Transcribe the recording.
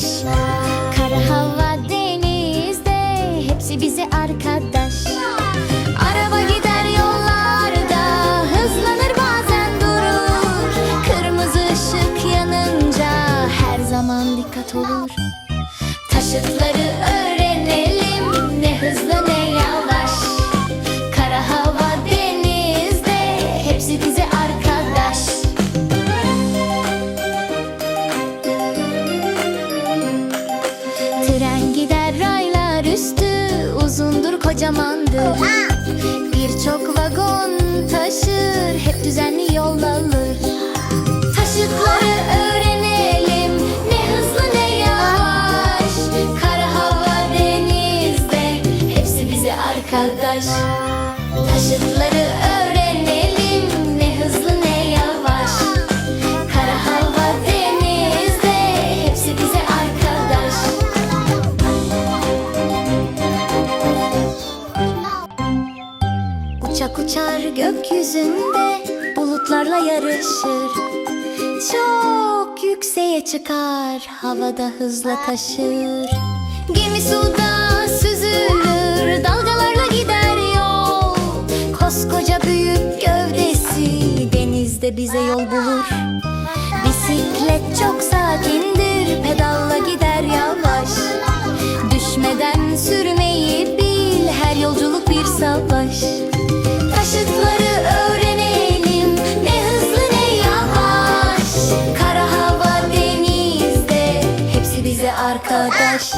arkadaş. Kar hava denizde hepsi bize arkadaş. Araba gider yollarda hızlanır bazen durur. Kırmızı ışık yanınca her zaman dikkat olur. Taşıtları öyle limandır Birçok vagon taşır Hep düzenli yol alır. Taşıtları öğrenelim Ne hızlı ne yavaş. Kara hava denizde Hepsi bize arkadaş. Taşıtları öğrenelim Uçak uçar gökyüzünde bulutlarla yarışır. Çok yükseğe çıkar havada hızla taşır. Gemi suda süzülür dalgalarla gider yol. Koskoca büyük gövdesi denizde bize yol bulur. Bisiklet çok sakindir pedalla arkadaş